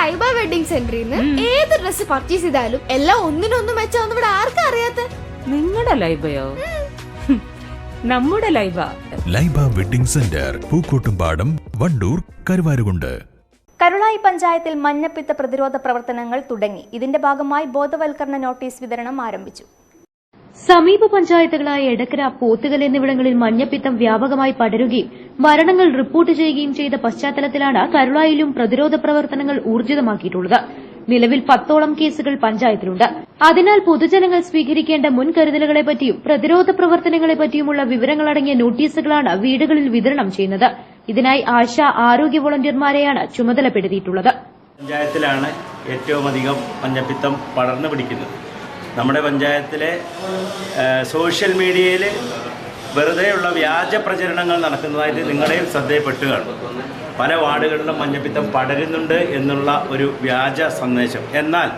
Laiba wedding സെന്ററിൽ നിന്ന് ഏത് ഡ്രസ് പർച്ചേസ് ചെയ്താലും എല്ലാം ഒന്നിനൊന്നും മെച്ചാന്ന് ഇവിടെ ആർക്കും അറിയാത്ത? നിങ്ങളുടെ ലൈബയോ? നമ്മുടെ Laiba. Laiba wedding centre Pookkottumpadam Wandoor Karuvarakundu. Karulai പഞ്ചായത്തിൽ മഞ്ഞപ്പിത്ത പ്രതിരോധ പ്രവർത്തനങ്ങൾ തുടങ്ങി. ഇതിന്റെ ഭാഗമായി ബോധവൽക്കരണ നോട്ടീസ് വിതരണം ആരംഭിച്ചു. സമീപ പഞ്ചായത്തുകളായ എടക്കര പോത്തുകൽ എന്നിവിടങ്ങളിൽ മഞ്ഞപ്പിത്തം വ്യാപകമായി പടരുകയും മരണങ്ങൾ റിപ്പോർട്ട് ചെയ്യുകയും ചെയ്ത പശ്ചാത്തലത്തിലാണ് കരുളായിലും പ്രതിരോധ പ്രവർത്തനങ്ങൾ ഊർജിതമാക്കിയിട്ടുള്ളത്. നിലവിൽ പത്തോളം കേസുകൾ പഞ്ചായത്തിലുണ്ട്. അതിനാൽ പൊതുജനങ്ങൾ സ്വീകരിക്കേണ്ട മുൻകരുതലുകളെപ്പറ്റിയും പ്രതിരോധ പ്രവർത്തനങ്ങളെപ്പറ്റിയുമുള്ള വിവരങ്ങളടങ്ങിയ നോട്ടീസുകളാണ് വീടുകളിൽ വിതരണം ചെയ്യുന്നത്. ഇതിനായി ആശ ആരോഗ്യ വോളണ്ടിയർമാരെയാണ് ചുമതലപ്പെടുത്തിയിട്ടുള്ളത്. പഞ്ചായത്തിലാണ് ഏറ്റവും അധികം മഞ്ഞപ്പിത്തം പടർന്നു പിടിക്കുന്നത്. നമ്മുടെ പഞ്ചായത്തിലെ സോഷ്യൽ മീഡിയയിൽ വെറുതെയുള്ള വ്യാജ പ്രചരണങ്ങൾ നടക്കുന്നതായിട്ട് നിങ്ങളുടെയും ശ്രദ്ധയിൽപ്പെട്ട് കാണും പല വാർഡുകളിലും മഞ്ഞപ്പിത്തം പടരുന്നുണ്ട് എന്നുള്ള ഒരു വ്യാജ സന്ദേശം. എന്നാൽ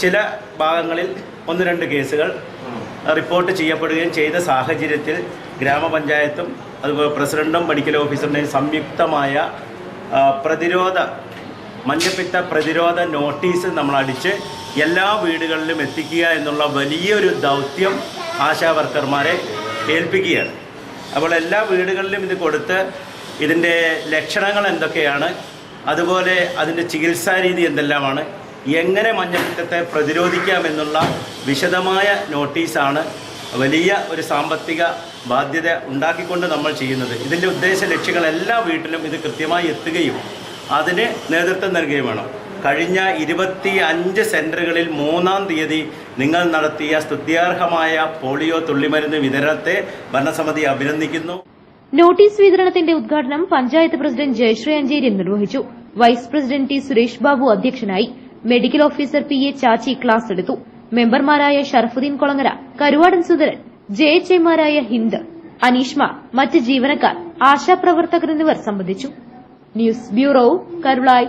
ചില ഭാഗങ്ങളിൽ ഒന്ന് രണ്ട് കേസുകൾ റിപ്പോർട്ട് ചെയ്യപ്പെടുകയും ചെയ്ത സാഹചര്യത്തിൽ ഗ്രാമപഞ്ചായത്തും അതുപോലെ പ്രസിഡന്റും മെഡിക്കൽ ഓഫീസറിന്റെയും സംയുക്തമായ പ്രതിരോധ മഞ്ഞപ്പിത്ത പ്രതിരോധ നോട്ടീസ് നമ്മൾ അടിച്ച് എല്ലാ വീടുകളിലും എത്തിക്കുക എന്നുള്ള വലിയൊരു ദൗത്യം ആശാവർക്കർമാരെ ഏൽപ്പിക്കുകയാണ്. അപ്പോൾ എല്ലാ വീടുകളിലും ഇത് കൊടുത്ത് ഇതിന്റെ ലക്ഷണങ്ങൾ എന്തൊക്കെയാണ്? അതുപോലെ അതിന്റെ ചികിത്സാ രീതി എന്തെല്ലാമാണ്? എങ്ങനെ മഞ്ഞപ്പിത്തത്തെ പ്രതിരോധിക്കാമെന്നുള്ള വിശദമായ നോട്ടീസാണ് വലിയ ഒരു സാമ്പത്തിക ബാധ്യത ഉണ്ടാക്കിക്കൊണ്ട് നമ്മൾ ചെയ്യുന്നത്. ഇതിന്റെ ഉദ്ദേശ ലക്ഷ്യങ്ങൾ എല്ലാ വീട്ടിലും ഇത് കൃത്യമായി എത്തുകയും അതിന് നേതൃത്വം നൽകുകയും വേണം. കഴിഞ്ഞ ഇരുപത്തി അഞ്ച് സെന്ററുകളിൽ മൂന്നാം തീയതി നിങ്ങൾ നടത്തിയ സ്തുത്യാർഹമായ പോളിയോ തുള്ളിമരുന്ന് വിതരണത്തെ ഭരണസമിതി അഭിനന്ദിക്കുന്നു. നോട്ടീസ് വിതരണത്തിന്റെ ഉദ്ഘാടനം പഞ്ചായത്ത് പ്രസിഡന്റ് ജയശ്രീ അഞ്ചേരി നിർവഹിച്ചു. Vice president T Suresh Babu അധ്യക്ഷനായി medical officer P A Chachi class എടുത്തു. മെമ്പർമാരായ ഷറഫുദ്ദീൻ കൊളങ്ങര കരുവാടൻ സുധരൻ ജെ എച്ച് എമാരായ ഹിന്ദ് അനീഷ്മ മറ്റ് ജീവനക്കാർ ആശാപ്രവർത്തകർ എന്നിവർ സംബന്ധിച്ചു. News bureau Karulai.